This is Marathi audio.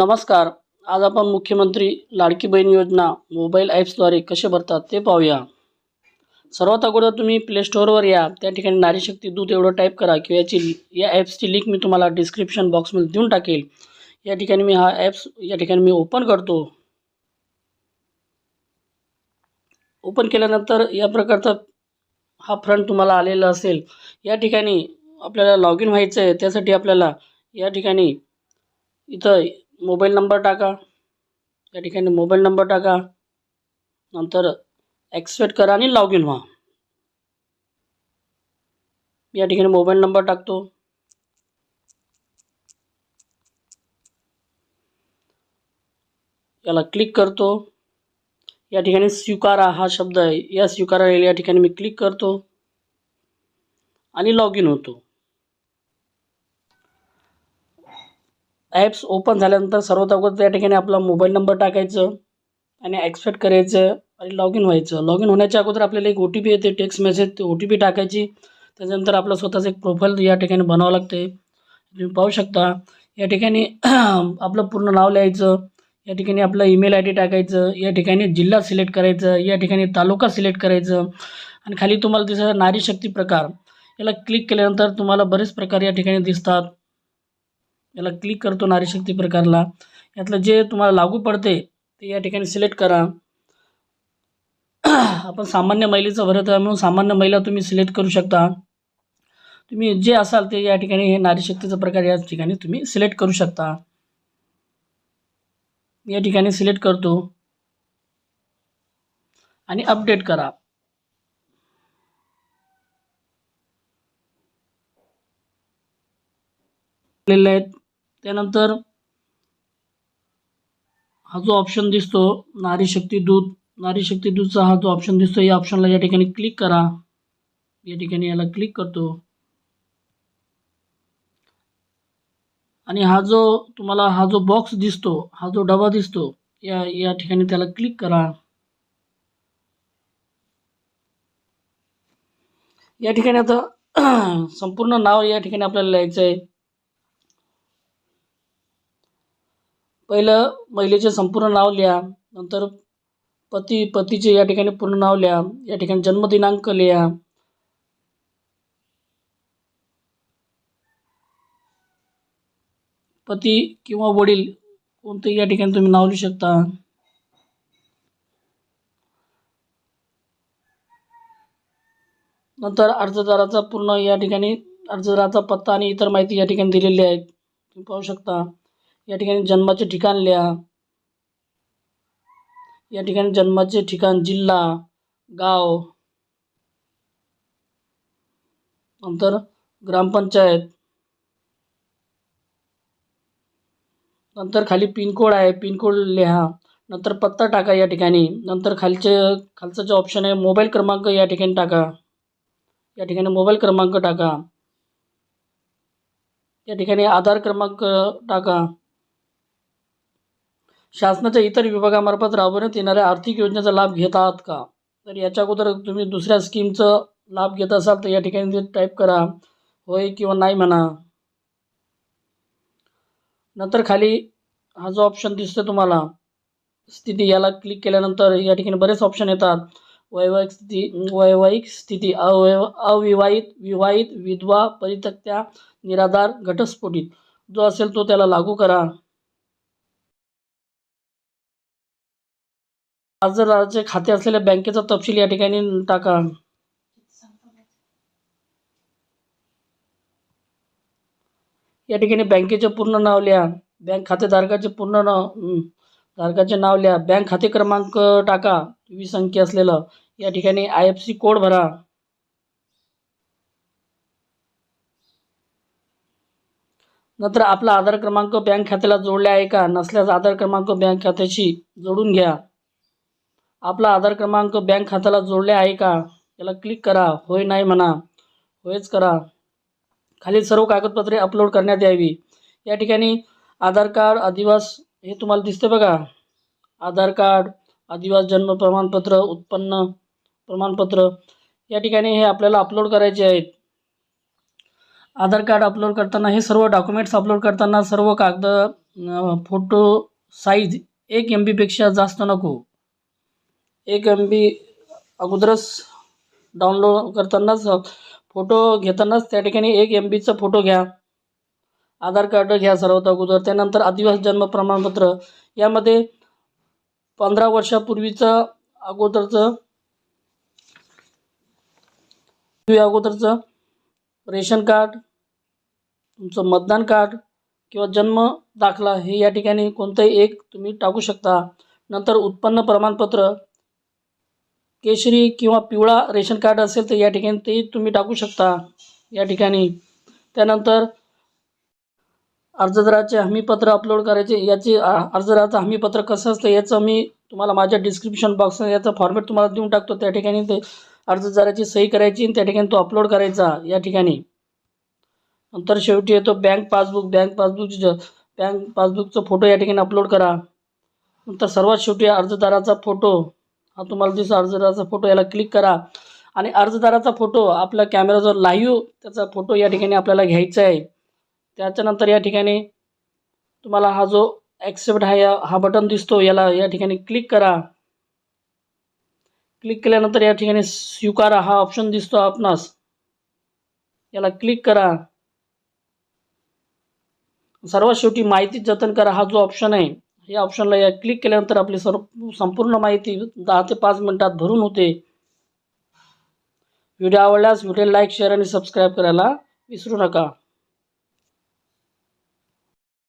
नमस्कार. आज आपण मुख्यमंत्री लाडकी बहीण योजना मोबाईल ॲप्सद्वारे कसे भरतात ते पाहूया. सर्वात अगोदर तुम्ही प्ले स्टोअरवर या. त्या ठिकाणी नारीशक्ती दूध एवढं टाईप करा किंवा याची या ॲप्सची लिंक मी तुम्हाला डिस्क्रिप्शन बॉक्समध्ये देऊन टाकेल. या ठिकाणी मी हा ॲप्स या ठिकाणी मी ओपन करतो. ओपन केल्यानंतर या प्रकारचा हा फ्रंट तुम्हाला आलेला असेल. या ठिकाणी आपल्याला लॉग इन व्हायचं आहे त्यासाठी आपल्याला या ठिकाणी इथं मोबाईल नंबर टाका, या ठिकाणी मोबाईल नंबर टाका, नंतर ॲक्सेप्ट करा लॉग इन व्हा. या मोबाईल नंबर टाकतो. याला क्लिक करतो. या स्वीकारा हा शब्द आहे. या स्वीकारा या मी क्लिक करतो. आणि लॉग इन होतो. ॲप्स ओपन झाल्यानंतर सर्वात अगोदर त्या ठिकाणी आपला मोबाईल नंबर टाकायचं आणि ॲक्सेप्ट करायचं आणि लॉग इन व्हायचं. लॉग इन होण्याच्या अगोदर आपल्याला एक ओ टी पी येते टेक्स्ट मेसेज ते ओ टी पी टाकायची. त्याच्यानंतर आपलं स्वतःचं एक प्रोफाईल या ठिकाणी बनावं लागते. तुम्ही पाहू शकता या ठिकाणी आपलं पूर्ण नाव लिहायचं या ठिकाणी आपलं ईमेल आय डी टाकायचं या ठिकाणी जिल्हा सिलेक्ट करायचं या ठिकाणी तालुका सिलेक्ट करायचं. आणि खाली तुम्हाला दिसायचं नारी शक्ती प्रकार. याला क्लिक केल्यानंतर तुम्हाला बरेच प्रकार या ठिकाणी दिसतात. याला क्लिक करतो नारीशक्ती प्रकारला. यातलं जे तुम्हाला लागू पडते ते या ठिकाणी सिलेक्ट करा. आपण सामान्य महिलेचं भरत आहे म्हणून सामान्य महिला तुम्ही सिलेक्ट करू शकता. तुम्ही जे असाल ते या ठिकाणी हे नारीशक्तीचा प्रकार या ठिकाणी तुम्ही सिलेक्ट करू शकता. या ठिकाणी सिलेक्ट करतो. आणि अपडेट करा. आहेत. त्यानंतर हा जो ऑप्शन दिसतो नारी शक्ती दूत नारी शक्ती दूतचा हा जो ऑप्शन दिसतो या ऑप्शनला या ठिकाणी क्लिक करा. या ठिकाणी याला क्लिक करतो. आणि हा जो तुम्हाला हा जो बॉक्स दिसतो हा जो डबा दिसतो या या ठिकाणी त्याला क्लिक करा. या ठिकाणी आता संपूर्ण नाव या ठिकाणी आपल्याला लिहायचं आहे पहिलं महिलेचे संपूर्ण नाव लिहा नंतर पती पतीचे या ठिकाणी पूर्ण नाव लिहा या ठिकाणी जन्मदिनांक लिहा. पती किंवा वडील कोणतेही या ठिकाणी तुम्ही नाव लिहू शकता. नंतर अर्जदाराचा पूर्ण या ठिकाणी अर्जदाराचा पत्ता आणि इतर माहिती या ठिकाणी दिलेली आहे तुम्ही पाहू शकता. या ठिकाणी जन्माचे ठिकाण लिहा. या ठिकाणी जन्माचे ठिकाण जिल्हा गाव. नंतर ग्रामपंचायत. नंतर खाली पिनकोड आहे पिनकोड लिहा. नंतर पत्ता टाका या ठिकाणी. नंतर खालचे खालचं जे ऑप्शन आहे मोबाईल क्रमांक या ठिकाणी टाका. या ठिकाणी मोबाईल क्रमांक टाका. या ठिकाणी आधार क्रमांक टाका. शासनाच्या इतर विभागामार्फत राबवण्यात येणाऱ्या आर्थिक योजनेचा लाभ घेत आहात का? तर याच्या अगोदर तुम्ही दुसऱ्या स्कीमचं लाभ घेत असाल तर या ठिकाणी ते टाईप करा. होय किंवा नाही म्हणा. नंतर खाली हा जो ऑप्शन दिसतो तुम्हाला स्थिती याला क्लिक केल्यानंतर या ठिकाणी बरेच ऑप्शन येतात. वैवाहिक स्थिती वैवाहिक स्थिती अवय अविवाहित विवाहित विधवा परित्यक्त्या निराधार घटस्फोटित. जो असेल तो त्याला लागू करा. अर्जदाराचे खाते असलेल्या बँकेचा तपशील या ठिकाणी टाका. या ठिकाणी बँकेचे पूर्ण नाव लिहा. बँक खातेधारकाचे पूर्ण नाव धारकाचे नाव लिहा. बँक खाते क्रमांक टाका. वीस अंकी असलेलं. या ठिकाणी आय एफ सी कोड भरा. नंतर आपला आधार क्रमांक बँक खात्याला जोडला आहे का? नसल्यास आधार क्रमांक बँक खात्याशी जोडून घ्या. आपला आधार क्रमांक बँक खात्याला जोडले आहे का? याला क्लिक करा. होय नाही म्हणा. होयच करा. खालील सर्व कागदपत्रे अपलोड करण्यात यावी. या ठिकाणी आधार कार्ड अधिवास हे तुम्हाला दिसते बघा. आधार कार्ड आदिवास जन्म प्रमाणपत्र उत्पन्न प्रमाणपत्र या ठिकाणी हे आपल्याला अपलोड करायचे आहेत. आधार कार्ड अपलोड करताना हे सर्व डॉक्युमेंट्स अपलोड करताना सर्व कागद फोटो साईज एक एम बीपेक्षा जास्त नको. एक एम बी अगोदरच डाउनलोड करतानाच फोटो घेतानाच त्या ठिकाणी एक एम बीचा फोटो घ्या. आधार कार्ड घ्या सर्वात अगोदर. त्यानंतर आदिवासी जन्म प्रमाणपत्र. यामध्ये पंधरा वर्षापूर्वीचं अगोदरचं अगोदरचं रेशन कार्ड तुमचं मतदान कार्ड किंवा जन्म दाखला हे या ठिकाणी कोणतंही एक तुम्ही टाकू शकता. नंतर उत्पन्न प्रमाणपत्र केशरी किंवा पिवळा रेशन कार्ड असेल तर या ठिकाणी ते तुम्ही टाकू शकता या ठिकाणी. त्यानंतर अर्जदाराचे हमीपत्र अपलोड करायचे याचे अर्जदाराचं हमीपत्र कसं असतं याचं मी तुम्हाला माझ्या डिस्क्रिप्शन बॉक्स याचा फॉर्मॅट तुम्हाला देऊन टाकतो. त्या ठिकाणी ते अर्जदाराची सही करायची आणि त्या ठिकाणी तो अपलोड करायचा या ठिकाणी. नंतर शेवटी येतो बँक पासबुक बँक पासबुकची बँक पासबुकचा फोटो या ठिकाणी अपलोड करा. नंतर सर्वात शेवटी अर्जदाराचा फोटो हा तुम्हाला दिसतो अर्जदाराचा फोटो याला क्लिक करा. आणि अर्जदाराचा फोटो आपल्या कॅमेराजवळ लाईव्ह त्याचा फोटो या ठिकाणी आपल्याला घ्यायचा आहे. त्याच्यानंतर या ठिकाणी तुम्हाला हा जो ॲक्सेप्ट हा या हा बटन दिसतो याला या ठिकाणी क्लिक करा. क्लिक केल्यानंतर या ठिकाणी स्वीकारा हा ऑप्शन दिसतो आपणास. याला क्लिक करा. सर्वात शेवटी माहिती जतन करा हा जो ऑप्शन आहे. या ऑप्शनला या क्लिक केल्यानंतर आपली सर्व संपूर्ण माहिती दहा ते पाच मिनटात भरून होते. व्हिडिओ आवडल्यास व्हिडिओ लाईक शेअर आणि सबस्क्राईब करायला विसरू नका.